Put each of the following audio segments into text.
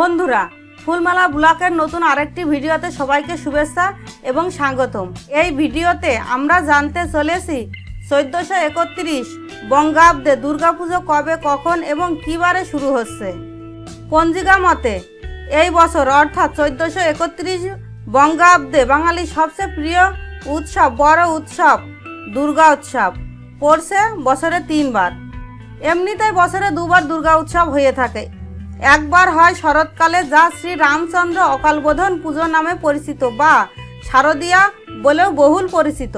বন্ধুরা, ফুলমালা ব্লকের নতুন আরেকটি ভিডিওতে সবাইকে শুভেচ্ছা এবং স্বাগতম। এই ভিডিওতে আমরা জানতে চলেছি, চোদ্দোশো একত্রিশ বঙ্গাব্দে দুর্গাপুজো কবে, কখন এবং কিবারে শুরু হচ্ছে। পঞ্জিকা মতে, এই বছর অর্থাৎ চোদ্দোশো একত্রিশ বঙ্গাব্দে বাঙালির সবচেয়ে প্রিয় উৎসব, বড় উৎসব, দুর্গা উৎসব। পড়ছে বছরে তিনবার। এমনিতেই বছরে দুবার দুর্গা উৎসব হয়ে থাকে। একবার হয় শরৎকালে যা শ্রী রামচন্দ্র অকালবোধন পুজো নামে পরিচিত বা শারদীয়া বলেও বহুল পরিচিত।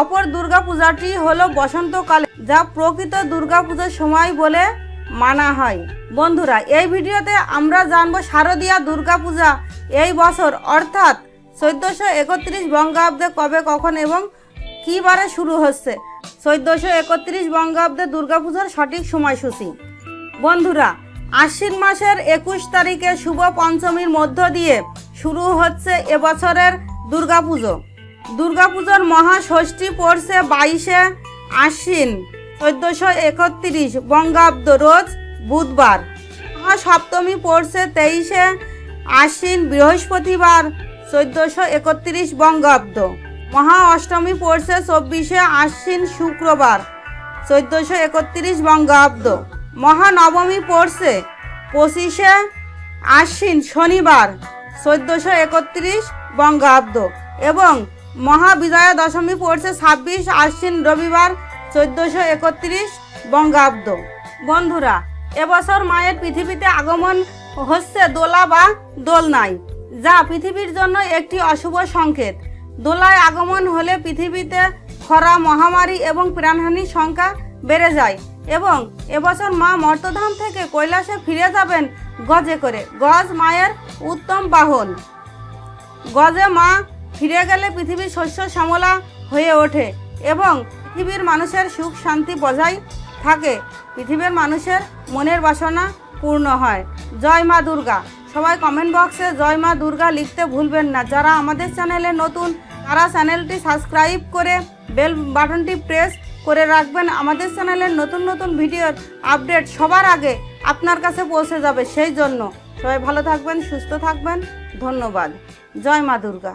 অপর দুর্গা পূজাটি হলো বসন্তকালে, যা প্রকৃত দুর্গা পুজোর সময় বলে মানা হয়। বন্ধুরা, এই ভিডিওতে আমরা জানব শারদীয়া দুর্গা পূজা এই বছর, অর্থাৎ চোদ্দোশো একত্রিশ বঙ্গাব্দে কবে, কখন এবং কী বারে শুরু হচ্ছে। চোদ্দোশো একত্রিশ বঙ্গাব্দে দুর্গাপূজার সঠিক সময়সূচি। বন্ধুরা আশ্বিন মাসের একুশ তারিখে শুভ পঞ্চমীর মধ্য দিয়ে শুরু হচ্ছে এবছরের দুর্গাপুজো। দুর্গাপুজোর মহাষষ্ঠী পড়ছে বাইশে আশ্বিন চোদ্দোশো একত্রিশ বঙ্গাব্দ রোজ বুধবার। মহাসপ্তমী পড়ছে তেইশে আশ্বিন বৃহস্পতিবার চোদ্দশো একত্রিশ বঙ্গাব্দ। মহা অষ্টমী পড়ছে চব্বিশে আশ্বিন শুক্রবার চোদ্দোশো একত্রিশ বঙ্গাব্দ। মহানবমী পড়ছে পঁচিশে আশ্বিন শনিবার, চোদ্দোশো একত্রিশ বঙ্গাব্দ। এবং মহাবিজয়া দশমী পড়ছে ছাব্বিশ আশ্বিন রবিবার, চোদ্দোশো একত্রিশ বঙ্গাব্দ। বন্ধুরা, এবছর মায়ের পৃথিবীতে আগমন হচ্ছে দোলা বা দোলনায়, যা পৃথিবীর জন্য একটি অশুভ সংকেত। দোলায় আগমন হলে পৃথিবীতে খরা, মহামারী এবং প্রাণহানির সংখ্যা বেড়ে যায়। এবং এবছর মা মর্তধাম থেকে কৈলাসে ফিরে যাবেন গজে করে। গজ মায়ের উত্তম বাহন গজে মা ফিরে গেলে পৃথিবীর শস্য শ্যামলা হয়ে ওঠে এবং পৃথিবীর মানুষের সুখ শান্তি বজায় থাকে। পৃথিবীর মানুষের মনের বাসনা পূর্ণ হয়। জয় মা দুর্গা। সবাই কমেন্ট বক্সে জয় মা দুর্গা লিখতে ভুলবেন না। যারা আমাদের চ্যানেলে নতুন, তারা চ্যানেলটি সাবস্ক্রাইব করে বেল বাটনটি প্রেস করে রাখবেন। আমাদের চ্যানেলের নতুন নতুন ভিডিওর আপডেট সবার আগে আপনার কাছে পৌঁছে যাবে সেই জন্য। সবাই ভালো থাকবেন, সুস্থ থাকবেন। ধন্যবাদ। জয় মা দুর্গা।